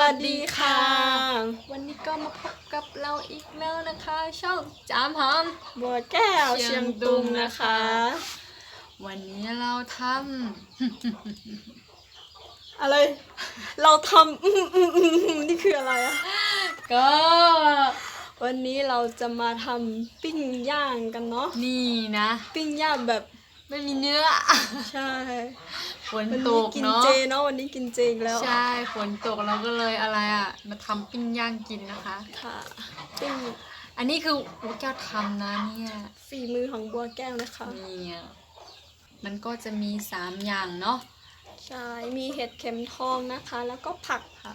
วัสดีค่ะ วันนี้ก็มาพบกับเราอีกแล้วนะคะ ช่องจามหอมบัวแก้วเชีเชียยงงตุตุงงนะนะคะคะ วันนี้เราทอะไร เราทำอืมอืมอืมอืมนี่คืออะไรอะำก็ วันนี้เราจะมาทำปิ้งย่างกันเนาะนี่นะ ปิ้งย่างแบบ ไม่มีเนื้อ ใช่ฝนวันตนี้กกินเนาะ เจเนาะวันนี้กินเจอีกแล้วใช่ ฝนตกเราก็เลยอะไรอะ มาทำปิ้งย่างกินนะคะ ค่ะปิ้งอันนี้คือโอ้แก้วทำนะเนี่ยฝีมือของบัวแก้วนะคะ เนี่ยมันก็จะมีสามอย่างเนาะ ใช่ มีเห็ดเข็มทองนะคะ แล้วก็ผักค่ะ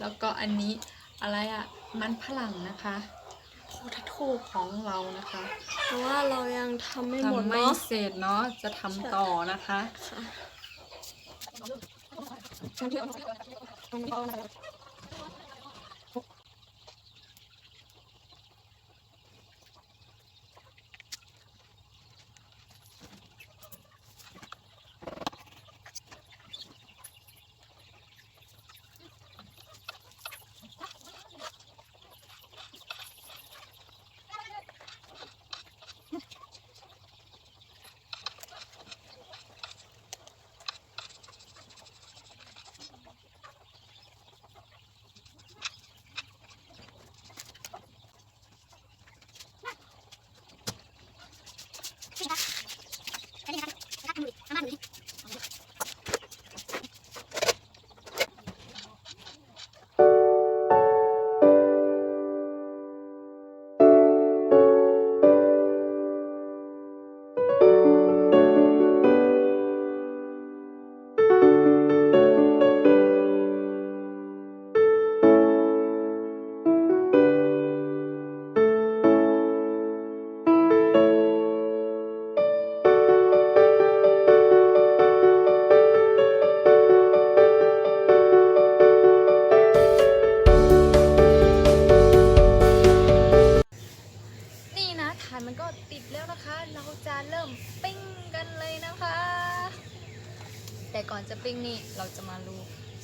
แล้วก็อันนี้อะไรอะ่ะ มันฝรั่งนะคะโพทาโทของเรานะคะ เพราะว่าเรายังทำไม่หมดทำไม่เนาะเสร็จเนาะจะทำต่อนะคะ ค่ะ อนจะปิ้งนี่เราจะมาดู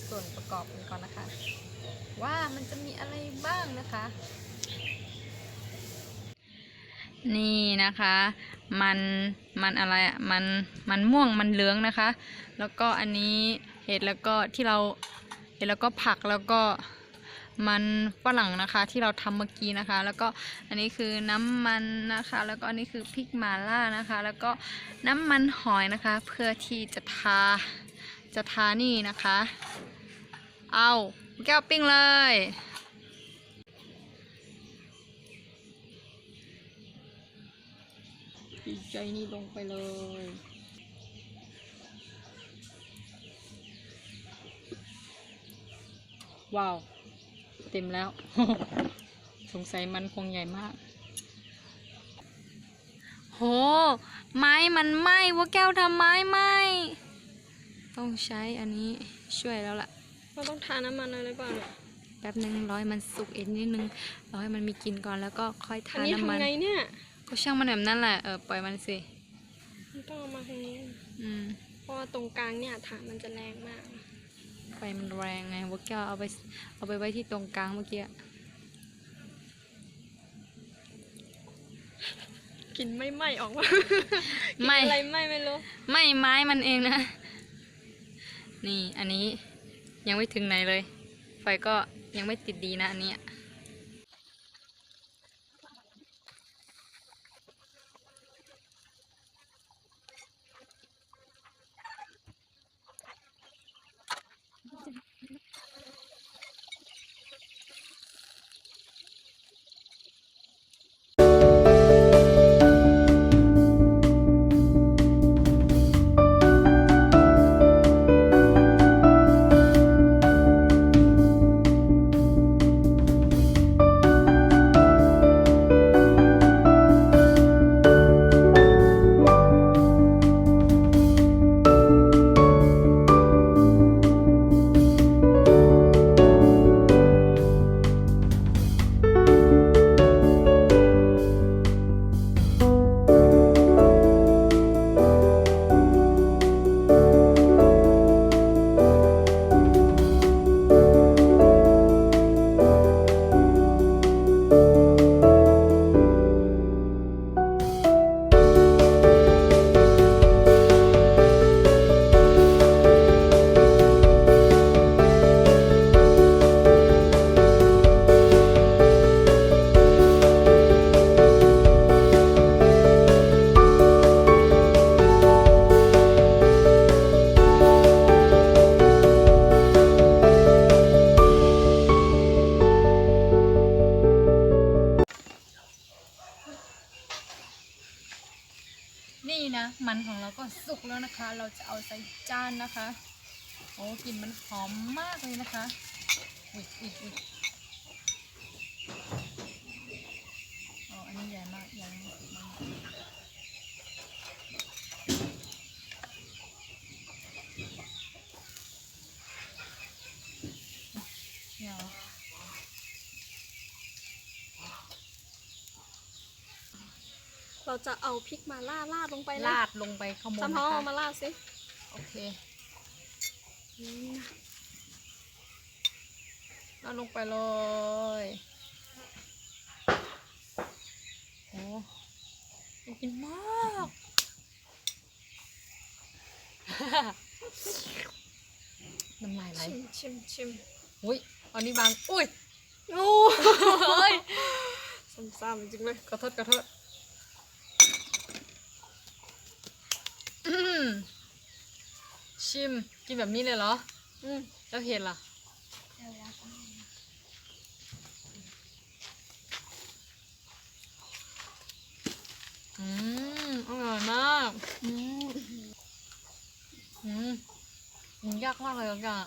ส่วนประกอบกันก่อนนะคะ ว่ามันจะมีอะไรบ้างนะคะ นี่นะคะ มันมันอะไรอะมันมันม่วงมันเหลืองนะคะ แล้วก็อันนี้เห็ดแล้วก็ที่เราเห็ดแล้วก็ผักแล้วก็มันฝรั่งนะคะที่เราทำเมื่อกี้นะคะ แล้วก็อันนี้คือน้ำมันนะคะ แล้วก็อันนี้คือพริกมาล่านะคะ แล้วก็น้ำมันหอยนะคะ เพื่อที่จะทา จะทานี่นะคะ เอาแก้วปิ้งเลย ดีใจนี่ลงไปเลยว้าว เต็มแล้ว สงสัยมันคงใหญ่มาก โห ไม้มันไหม้ว่าแก้วทำไม้ไหม้ ต้องใช้อันนี้ช่วยแล้วล่ะเราต้องทาน้ำมันอะไรบ้างเนี่ยแป๊บนึงร้อยมันสุกอีกนิดนึงร้อยมันมีกลินก่อนแล้วก็ค่อยอันทานี้น้ำมันทำไงเนี่ยก็ช่างมันแบบนั้นแหละเออปล่อยมันสิมันต้องเอามาทางนี้ อืมเพราะว่าตรงกลางเนี่ยฐานมันจะแรงมาก ไฟมันแรงไงว่าแก้วเอาไปเอาไปไว้ที่ตรงกลางเมื่อกี้กลินไม่ไหม้ออกมาไหม้กลิ่นอะไรไหม้ไม่รู้ ไม่ไม้มันเองนะ นี่อันนี้ยังไม่ถึงไหนเลย ไฟก็ยังไม่ติดดีนะอันเนะ มันของเราก็สุกแล้วนะคะ เราจะเอาใส่จานนะคะ โอ้กลิ่นมันหอมมากเลยนะคะ อุ๊ยอุ๊ยอุ๊ยอ๋ออันนี้ใหญ่มากใหญ่มากมากเนี่ยเหรอ เราจะเอาพริกมาล่าลาดลงไปนะลาดลงไปข้างบนทำนะเขาเอาคะมาลาดสิโอเคนี่นะลาดลงไปเลยโอ้น่ากินมากน้ำลายไหลชิมชิมชิมอุ้ยอันนี้บาง อุ้ยโอ้เฮ้ยซ้ำๆจริงเลยขอโทษขอโทษอืม ชิมกินแบบนี้เลยเหรอ อืมแล้วเห็ดล่ะอืมอร่อยมากอืมอืมมันยากมากเลยอะ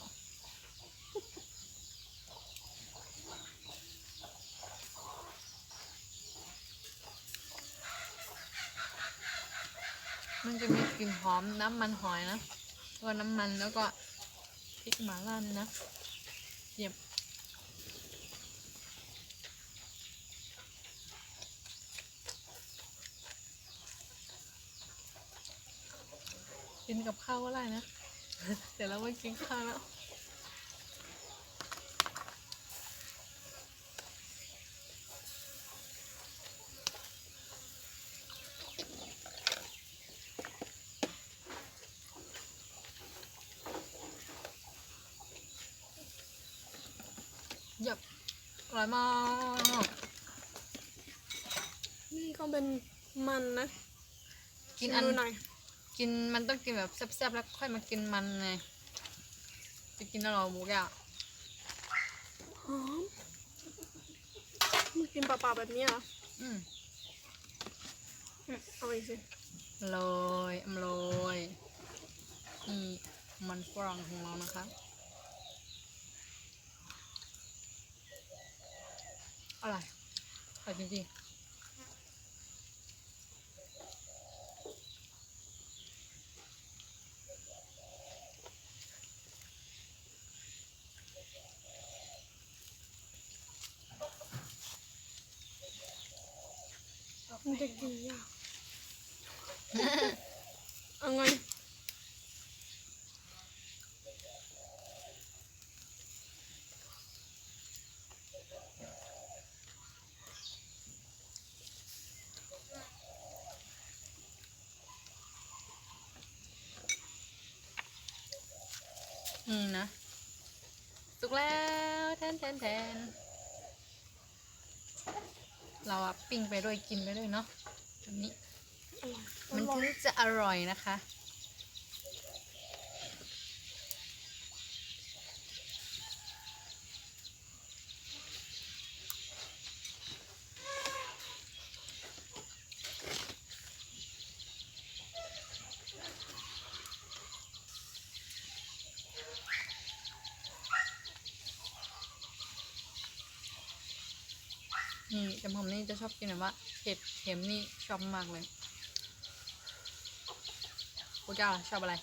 มันจะมี กลิ่นหอมน้ำมันหอยนะตัวก็น้ำมันแล้วก็พริกหมาล่านี่นะเยี่ยมกินกับข้าวก็ได้นะ เดี๋ยวเราไปกินข้าวแล้ว ร่อยมากนี่ก็เป็นมันนะกินอันชิมดูหน่อยกินมันต้องกินแบบแซ่บๆแล้วค่อยมากินมันไงจะกินแล้วเหรอหมูกะหอมมันกินเปล่าๆแบบนี้เหรออืมอืมเอาไปสิอร่อยอร่อยนี่มันฝรั่งของเรานะคะ อร่อยอร่อยจริงๆมันจะกินยากเอาไง อืมนะสุกแล้วแทนแทนแทนเราอะปิ้งไปด้วยกินไปด้วยเนาะแบบนี้ มันถึงจะอร่อยนะคะ นี่แต่ผมนี่จะชอบกินแบบว่าเผ็ดเค็มนี่ชอบมากเลยพวกเจ้าล่ะชอบอะไร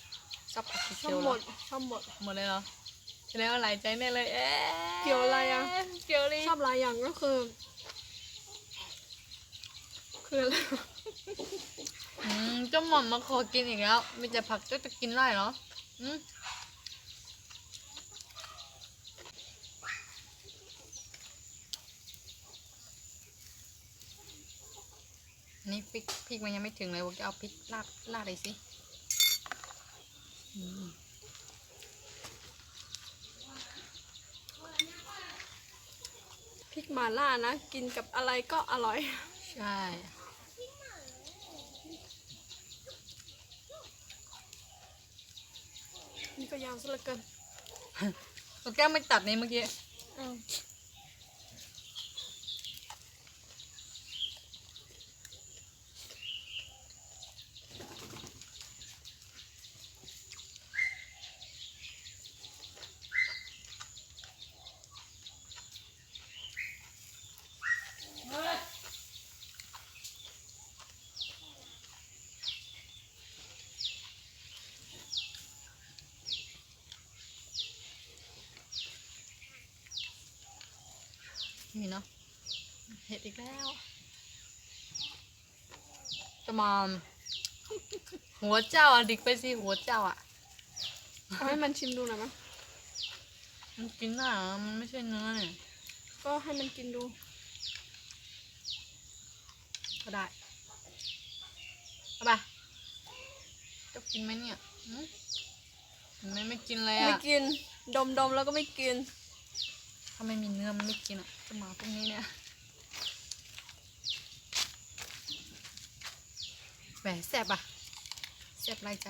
ชอบผักชอเขีบยวๆหเหมรอดชอบหมด หมดเลยเหรอแสดงว่าหลายใจแน่เลยเอ๊ะเกี่ยวอะไรอะ เกี่ยวเลยชอบหลายอย่างก็คือ คืออะไรอืมเจ้าหม่อมมาขอกินอีกแล้วมีแต่ผักเจ้าจะกินได้เหรออืม นี่พริกพริกมันยังไม่ถึงเลยว่าจะเอาพริกลาดลาดเลยสิอืมพริกหม่าล่านะ กินกับอะไรก็อร่อย ใช่นี่ก็ยาวซะเหลือเกิน ตัวแก้วไม่ตัดนี่เมื่อกี้ อ้าว นี่เนาะเห็ด อีกแล้วจะมาหัวเจ้าอะดิกไปสิหัวเจ้าอะเอาให้มันชิมดูหน่อยมั้ยมันกินได้เหรอมันไม่ใช่เนื้อเนี่ยก็ให้มันกินดู ก็ได้เอาไปจะกินไหมเนี่ยหืมเห็นไหมไม่กินเลยไม่อะกิน ดมดมๆแล้วก็ไม่กิน ถ้าไม่มีเนื้อมันไม่กินอะจะมาพวกนี้เนี่ย แหมแซ่บอะแซ่บไรใจ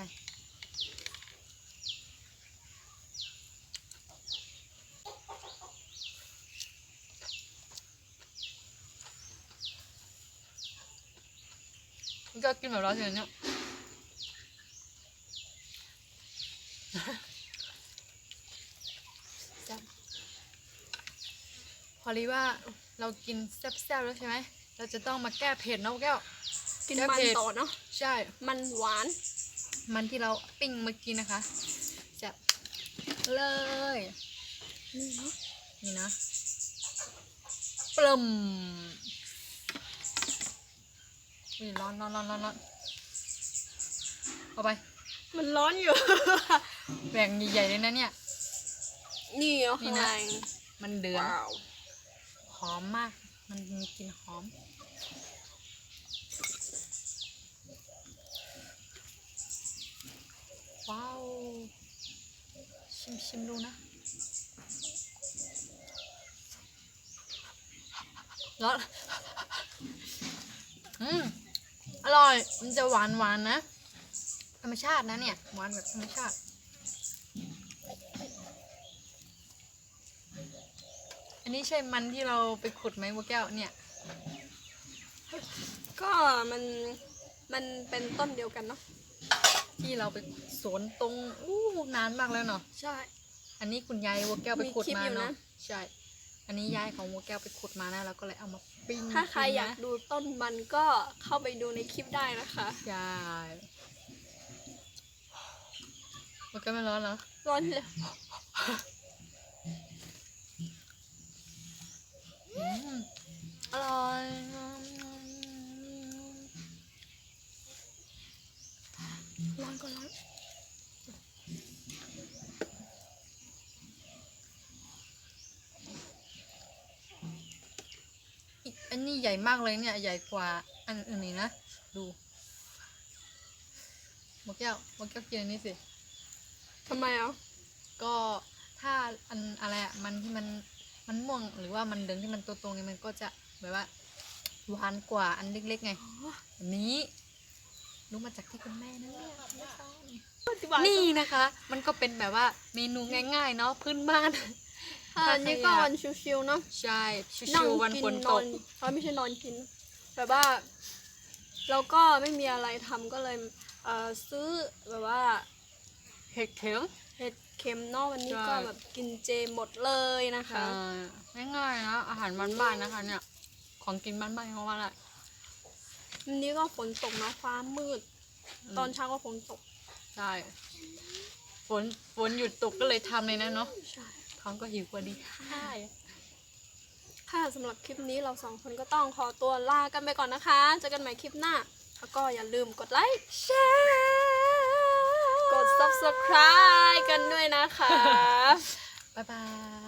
มันก็กินแบบเราเฉยเนี่ยแซ่บพอรีว่าเรากินแซ่บๆแล้วใช่ไหม เราจะต้องมาแก้เผ็ดเนอะแก้ว กินแก้มันเผ็ดต่อเนาะใช่ มันหวาน มันที่เราปิ้งเมื่อกี้นะคะแซ่บเลยนี่เนาะนี่นะปลุ่มอุ้ยร้อนร้อนร้อนร้อนร้อนเอาไป มันร้อนอยู่แบ่งใหญ่ๆเลยนะเนี่ย นี่เอานี่ข้างนะในมันเดือดว้าวหอมมาก มันมีกลิ่นหอม ว้าว ชิมชิมดูนะร้อนอืม อร่อย มันจะหวานหวานนะ ธรรมชาตินะเนี่ย หวานแบบธรรมชาติ อันนี้ใช่มันที่เราไปขุดไหมวัวแก้วเนี่ย ก็มัน มันเป็นต้นเดียวกันเนาะ ที่เราไปสวนตรงอู้นานมากแล้วเนาะใช่ อันนี้คุณยายวัวแก้วไปขุดมีคลิปมาอยู่นะเนาะใช่ อันนี้ยายของวัวแก้วไปขุดมานะเราก็เลยเอามาปิ้งถ้าใครนนะอยากดูต้นมันก็เข้าไปดูในคลิปได้นะคะใช่วัวแก้วไม่ร้อนเหรอร้อนเลยอืมอร่อย ร้อนก็ร้อนอีกอันนี้ใหญ่มากเลยเนี่ย ใหญ่กว่าอันอื่นนี่นะ ดูวัวแก้ววัวแก้วกินอันนี้สิ ทำไมอะก็ถ้าอันอะไรอะมันที่มันมันม่วงหรือว่ามันเหลืองที่มันตัวตรงๆเนี่ยมันก็จะแบบว่าหวานกว่าอันเล็กๆไงอันนี้ รู้มาจากที่คุณแม่นะเนี่ยไม่ต้องอธิบายนี่นะคะ มันก็เป็นแบบว่าเมนูง่ายๆเนาะพื้นบ้านอันนี้ก็วันชิวๆเนาะใช่ชินั่งวๆวันกิฝนนตอกนเอ้ยไม่ใช่นอนกินแบบว่า เราก็ไม่มีอะไรทำก็เลยเอ่อซื้อแบบว่า เห็ดเข็มเห็ดเค็มเนอกวันนี้ใช่ก็แบบกินเจหมดเลยนะคะใช่ง่ายๆนะอาหารบ้านๆนะคะเนี่ย ของกินบ้านๆเขาว่าอะไร วันนี้ก็ฝนตกเนาะฟ้ามืด ตอนเช้าก็ฝนตก ใช่ฝนฝนหยุดตกก็เลยทำเลยนะเนาะใช่ท้องก็หิวพอดีใช่ค่ะสำหรับคลิปนี้เราสองคนก็ต้องขอตัวลากันไปก่อนนะคะเจอกันใหม่คลิปหน้า แล้วก็อย่าลืมกดไลค์แชร์กด subscribe กันด้วยนะคะ บ๊ายบาย